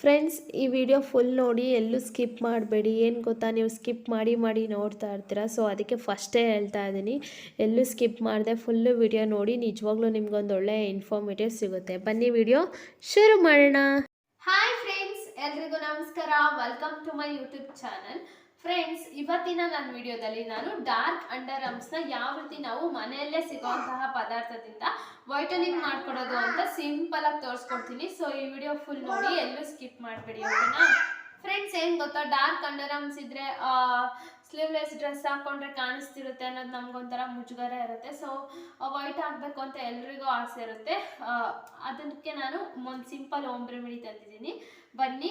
Friends ಈ video full ನೋಡಿ ಎಲ್ಲೂ ಸ್ಕಿಪ್ ಮಾಡಬೇಡಿ. ಏನು ಗೊತ್ತಾ? ನೀವು ಸ್ಕಿಪ್ ಮಾಡಿ ಮಾಡಿ ನೋಡ್ತಾ ಇರ್ತೀರ? ಸೊ ಅದಕ್ಕೆ ಫಸ್ಟೇ ಹೇಳ್ತಾ ಇದ್ದೀನಿ. ಎಲ್ಲೂ ಸ್ಕಿಪ್ ಮಾಡಿದೆ ಫುಲ್ಲು ವಿಡಿಯೋ ನೋಡಿ ನಿಜವಾಗ್ಲೂ ನಿಮ್ಗೊಂದು ಒಳ್ಳೆ ಇನ್ಫಾರ್ಮೇಟಿವ್ ಸಿಗುತ್ತೆ. ಬನ್ನಿ ವಿಡಿಯೋ ಶುರು ಮಾಡೋಣ. ಹಾಯ್ ಫ್ರೆಂಡ್ಸ್ ಎಲ್ರಿಗೂ ನಮಸ್ಕಾರ. Welcome to my YouTube channel friends ಇವತ್ತಿನ ನನ್ನ ವಿಡಿಯೋದಲ್ಲಿ ನಾನು ಡಾರ್ಕ್ ಅಂಡರ್ನ ಯಾವ ರೀತಿ ನಾವು ಮನೆಯಲ್ಲೇ ಸಿಗುವಂತಹ ಪದಾರ್ಥದಿಂದ ವೈಟನಿಂಗ್ ಮಾಡ್ಕೊಡೋದು ಅಂತ ಸಿಂಪಲ್ ಆಗಿ ತೋರಿಸ್ಕೊಡ್ತೀನಿ. ಸೊ ಈ ವಿಡಿಯೋ ಫುಲ್ ನೋಡಿ ಎಲ್ಲೂ ಸ್ಕಿಪ್ ಮಾಡಬೇಡಿ ಓಕೆನಾ ಫ್ರೆಂಡ್ಸ್ ಏನು ಗೊತ್ತಾ? ಡಾರ್ಕ್ ಅಂಡರ್ ಆರ್ಮ್ಸ್ ಇದ್ರೆ ಸ್ಲೀವ್ಲೆಸ್ ಡ್ರೆಸ್ ಹಾಕೊಂಡ್ರೆ ಕಾಣಿಸ್ತಿರುತ್ತೆ ಅನ್ನೋದು ನಮ್ಗೊಂಥರ ಮುಜುಗರ ಇರುತ್ತೆ. ಸೊ ವೈಟ್ ಆಗಬೇಕು ಅಂತ ಎಲ್ರಿಗೂ ಆಸೆ ಇರುತ್ತೆ. ಅದಕ್ಕೆ ನಾನು ಒಂದು ಸಿಂಪಲ್ ಓಮ್ ರೆಮಿಡಿ ತಂದಿದ್ದೀನಿ. ಬನ್ನಿ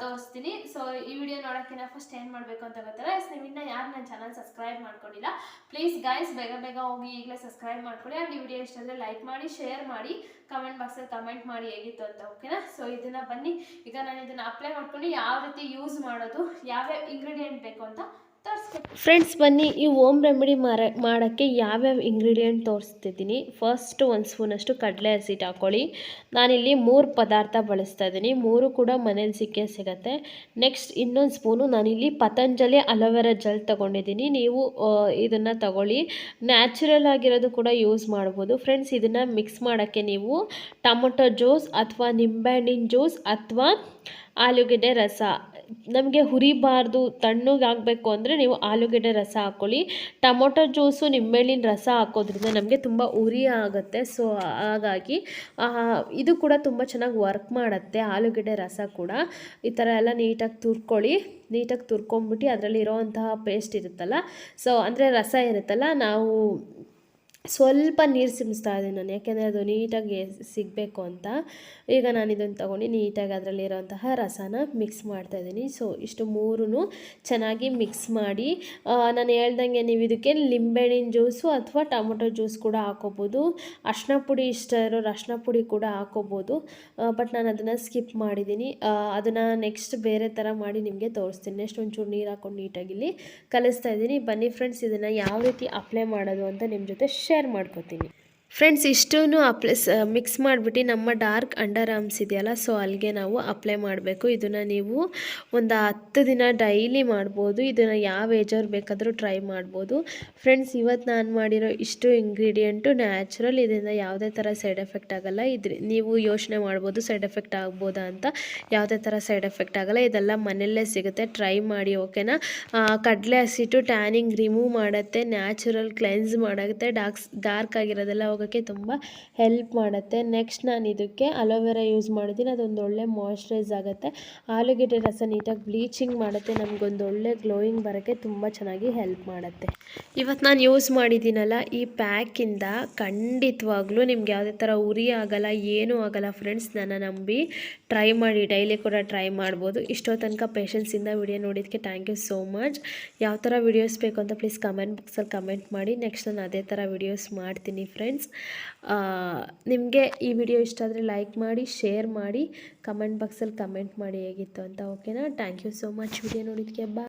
ತೋರಿಸ್ತೀನಿ. ಸೊ ಈ ವಿಡಿಯೋ ನೋಡೋಕ್ಕಿಂತ ಫಸ್ಟ್ ಏನು ಮಾಡಬೇಕು ಅಂತ ಗೊತ್ತಲ್ಲ? ಎಸ್ ನೀವು ಇನ್ನೂ ಯಾರು ನನ್ನ ಚಾನಲ್ ಸಬ್ಸ್ಕ್ರೈಬ್ ಮಾಡ್ಕೊಂಡಿಲ್ಲ ಪ್ಲೀಸ್ ಗೈಸ್ ಬೇಗ ಬೇಗ ಹೋಗಿ ಈಗಲೇ ಸಬ್ಸ್ಕ್ರೈಬ್ ಮಾಡ್ಕೊಳ್ಳಿ. ಆ್ಯಂಡ್ ಈ ವಿಡಿಯೋ ಇಷ್ಟ ಅಂದರೆ ಲೈಕ್ ಮಾಡಿ ಶೇರ್ ಮಾಡಿ ಕಮೆಂಟ್ ಬಾಕ್ಸಲ್ಲಿ ಕಮೆಂಟ್ ಮಾಡಿ ಹೇಗಿತ್ತು ಅಂತ ಓಕೆನಾ ಸೊ ಇದನ್ನು ಬನ್ನಿ. ಈಗ ನಾನು ಇದನ್ನು ಅಪ್ಲೈ ಮಾಡ್ಕೊಂಡು ಯಾವ ರೀತಿ ಯೂಸ್ ಮಾಡೋದು, ಯಾವ್ಯಾವ ಇಂಗ್ರೀಡಿಯೆಂಟ್ ಬೇಕು ಅಂತ ಫ್ರೆಂಡ್ಸ್ ಬನ್ನಿ, ಈ ಓಮ್ ರೆಮಿಡಿ ಮಾರ, ಮಾಡೋಕ್ಕೆ ಯಾವ್ಯಾವ ಇಂಗ್ರೀಡಿಯೆಂಟ್ ತೋರಿಸ್ತಿದ್ದೀನಿ. ಫಸ್ಟ್ ಒಂದು ಸ್ಪೂನಷ್ಟು ಕಡಲೆ ಹಸಿಟ್ಟು ಹಾಕ್ಕೊಳ್ಳಿ ನಾನಿಲ್ಲಿ ಮೂರು ಪದಾರ್ಥ ಬಳಸ್ತಾ ಇದ್ದೀನಿ. ಮೂರು ಕೂಡ ಮನೇಲಿ ಸಿಕ್ಕೇ ಸಿಗತ್ತೆ. ನೆಕ್ಸ್ಟ್ ಇನ್ನೊಂದು ಸ್ಪೂನು ನಾನಿಲ್ಲಿ ಪತಂಜಲಿ ಅಲೋವೆರಾ ಜೆಲ್ ತೊಗೊಂಡಿದ್ದೀನಿ. ನೀವು ಇದನ್ನು ತಗೊಳ್ಳಿ. ನ್ಯಾಚುರಲ್ ಆಗಿರೋದು ಕೂಡ ಯೂಸ್ ಮಾಡ್ಬೋದು. ಫ್ರೆಂಡ್ಸ್ ಇದನ್ನು ಮಿಕ್ಸ್ ಮಾಡೋಕ್ಕೆ ನೀವು ಟೊಮೊಟೊ ಜ್ಯೂಸ್ ಅಥವಾ ನಿಂಬೆಹಣ್ಣಿನ ಜ್ಯೂಸ್ ಅಥವಾ ಆಲೂಗೆಡ್ಡೆ ರಸ ನಮಗೆ ಹುರಿಬಾರ್ದು, ತಣ್ಣಗೆ ಆಗಬೇಕು ಅಂದರೆ ನೀವು ಆಲೂಗೆಡ್ಡೆ ರಸ ಹಾಕ್ಕೊಳ್ಳಿ ಟೊಮೊಟೊ ಜ್ಯೂಸು ನಿಂಬೆಹಣ್ಣಿನ ರಸ ಹಾಕೋದ್ರಿಂದ ನಮಗೆ ತುಂಬ ಉರಿ ಆಗುತ್ತೆ. ಸೊ ಹಾಗಾಗಿ ಇದು ಕೂಡ ತುಂಬ ಚೆನ್ನಾಗಿ ವರ್ಕ್ ಮಾಡುತ್ತೆ, ಆಲೂಗೆಡ್ಡೆ ರಸ ಕೂಡ. ಈ ಥರ ಎಲ್ಲ ನೀಟಾಗಿ ತುರ್ಕೊಳ್ಳಿ. ನೀಟಾಗಿ ತುರ್ಕೊಂಬಿಟ್ಟು ಅದರಲ್ಲಿ ಇರೋವಂತಹ ಪೇಸ್ಟ್ ಇರುತ್ತಲ್ಲ? ಸೊ ಅಂದರೆ ರಸ ಇರುತ್ತಲ್ಲ? ನಾವು ಸ್ವಲ್ಪ ನೀರು ಸಿಮಿಸ್ತಾ ಇದ್ದೀನಿ ನಾನು, ಯಾಕೆಂದರೆ ಅದು ನೀಟಾಗಿ ಸಿಗಬೇಕು ಅಂತ. ಈಗ ನಾನು ಇದನ್ನು ತೊಗೊಂಡು ನೀಟಾಗಿ ಅದರಲ್ಲಿರೋಂತಹ ರಸನ ಮಿಕ್ಸ್ ಮಾಡ್ತಾ ಇದ್ದೀನಿ. ಸೊ ಇಷ್ಟು ಮೂರೂ ಚೆನ್ನಾಗಿ ಮಿಕ್ಸ್ ಮಾಡಿ ನಾನು ಹೇಳ್ದಂಗೆ ನೀವು ಇದಕ್ಕೆ ಲಿಂಬೆಹಣ್ಣಿನ ಜ್ಯೂಸು ಅಥವಾ ಟೊಮೊಟೊ ಜ್ಯೂಸ್ ಕೂಡ ಹಾಕೋಬೋದು. ಅರ್ಶಿನ ಪುಡಿ ಇಷ್ಟ ಇರೋರು ಅರ್ಶಿನ ಪುಡಿ ಕೂಡ ಹಾಕೋಬೋದು. ಬಟ್ ನಾನು ಅದನ್ನು ಸ್ಕಿಪ್ ಮಾಡಿದ್ದೀನಿ. ಅದನ್ನು ನೆಕ್ಸ್ಟ್ ಬೇರೆ ಥರ ಮಾಡಿ ನಿಮಗೆ ತೋರಿಸ್ತೀನಿ. ನೆಕ್ಸ್ಟ್ ಒಂಚೂರು ನೀರು ಹಾಕೊಂಡು ನೀಟಾಗಿ ಇಲ್ಲಿ ಕಲಿಸ್ತಾ ಇದ್ದೀನಿ. ಬನ್ನಿ ಫ್ರೆಂಡ್ಸ್ ಇದನ್ನು ಯಾವ ರೀತಿ ಅಪ್ಲೈ ಮಾಡೋದು ಅಂತ ನಿಮ್ಮ ಜೊತೆ ಶೇರ್ ಮಾಡ್ಕೋತೀನಿ. ಫ್ರೆಂಡ್ಸ್ ಇಷ್ಟೂ ಅಪ್ಲೈ ಮಿಕ್ಸ್ ಮಾಡಿಬಿಟ್ಟು ನಮ್ಮ ಡಾರ್ಕ್ ಅಂಡರ್ ಆರ್ಮ್ಸ್ ಇದೆಯಲ್ಲ ಸೊ ಅಲ್ಲಿಗೆ ನಾವು ಅಪ್ಲೈ ಮಾಡಬೇಕು. ಇದನ್ನು ನೀವು ಒಂದು ಹತ್ತು ದಿನ ಡೈಲಿ ಮಾಡ್ಬೋದು. ಇದನ್ನು ಯಾವ ಏಜವ್ರು ಬೇಕಾದರೂ ಟ್ರೈ ಮಾಡ್ಬೋದು. ಫ್ರೆಂಡ್ಸ್ ಇವತ್ತು ನಾನು ಮಾಡಿರೋ ಇಷ್ಟು ಇಂಗ್ರೀಡಿಯೆಂಟು ನ್ಯಾಚುರಲ್ ಇದರಿಂದ ಯಾವುದೇ ಥರ ಸೈಡ್ ಎಫೆಕ್ಟ್ ಆಗೋಲ್ಲ. ಇದ್ರ, ನೀವು ಯೋಚನೆ ಮಾಡ್ಬೋದು ಸೈಡ್ ಎಫೆಕ್ಟ್ ಆಗ್ಬೋದಾ ಅಂತ. ಯಾವುದೇ ಥರ ಸೈಡ್ ಎಫೆಕ್ಟ್ ಆಗೋಲ್ಲ. ಇದೆಲ್ಲ ಮನೆಯಲ್ಲೇ ಸಿಗುತ್ತೆ. ಟ್ರೈ ಮಾಡಿ ಓಕೆನಾ ಕಡಲೆ ಹಸಿಟ್ಟು ಟ್ಯಾನಿಂಗ್ ರಿಮೂವ್ ಮಾಡುತ್ತೆ. ನ್ಯಾಚುರಲ್ ಕ್ಲೆನ್ಸ್ ಮಾಡುತ್ತೆ. ಡಾರ್ಕ್ಸ್ ಡಾರ್ಕ್ ಆಗಿರೋದೆಲ್ಲ ಹೋಗೋಕ್ಕೆ ತುಂಬ ಹೆಲ್ಪ್ ಮಾಡುತ್ತೆ. ನೆಕ್ಸ್ಟ್ ನಾನು ಇದಕ್ಕೆ ಅಲೋವೆರಾ ಯೂಸ್ ಮಾಡಿದ್ದೀನಿ. ಅದೊಂದು ಒಳ್ಳೆ ಮಾಯ್ಶ್ಚರೈಸ್ ಆಗುತ್ತೆ. ಆಲೂಗೆಡ್ಡೆ ರಸ ನೀಟಾಗಿ ಬ್ಲೀಚಿಂಗ್ ಮಾಡುತ್ತೆ. ನಮಗೊಂದು ಒಳ್ಳೆ ಗ್ಲೋಯಿಂಗ್ ಬರೋಕ್ಕೆ ತುಂಬ ಚೆನ್ನಾಗಿ ಹೆಲ್ಪ್ ಮಾಡುತ್ತೆ. ಇವತ್ತು ನಾನು ಯೂಸ್ ಮಾಡಿದ್ದೀನಲ್ಲ, ಈ ಪ್ಯಾಕಿಂದ ಖಂಡಿತವಾಗ್ಲೂ ನಿಮ್ಗೆ ಯಾವುದೇ ಥರ ಉರಿ ಆಗಲ್ಲ, ಏನೂ ಆಗಲ್ಲ ಫ್ರೆಂಡ್ಸ್ ನನ್ನ ನಂಬಿ ಟ್ರೈ ಮಾಡಿ. ಡೈಲಿ ಕೂಡ ಟ್ರೈ ಮಾಡ್ಬೋದು. ಇಷ್ಟೋ ತನಕ ಪೇಷನ್ಸಿಂದ ವಿಡಿಯೋ ನೋಡಿದ್ದಕ್ಕೆ ಥ್ಯಾಂಕ್ ಯು ಸೋ ಮಚ್ ಯಾವ ಥರ ವಿಡಿಯೋಸ್ ಬೇಕು ಅಂತ ಪ್ಲೀಸ್ ಕಮೆಂಟ್ ಬಾಕ್ಸಲ್ಲಿ ಕಮೆಂಟ್ ಮಾಡಿ. ನೆಕ್ಸ್ಟ್ ನಾನು ಅದೇ ಥರ ವಿಡಿಯೋಸ್ ಮಾಡ್ತೀನಿ ಫ್ರೆಂಡ್ಸ್. ನಿಮಗೆ ಈ ವಿಡಿಯೋ ಇಷ್ಟ ಆದರೆ ಲೈಕ್ ಮಾಡಿ, ಶೇರ್ ಮಾಡಿ, ಕಮೆಂಟ್ ಬಾಕ್ಸಲ್ಲಿ ಕಮೆಂಟ್ ಮಾಡಿ ಹೇಗಿತ್ತು ಅಂತ ಓಕೆನಾ? Thank you so much. Video ನೋಡಿದ್ದಕ್ಕೆ ಬಾ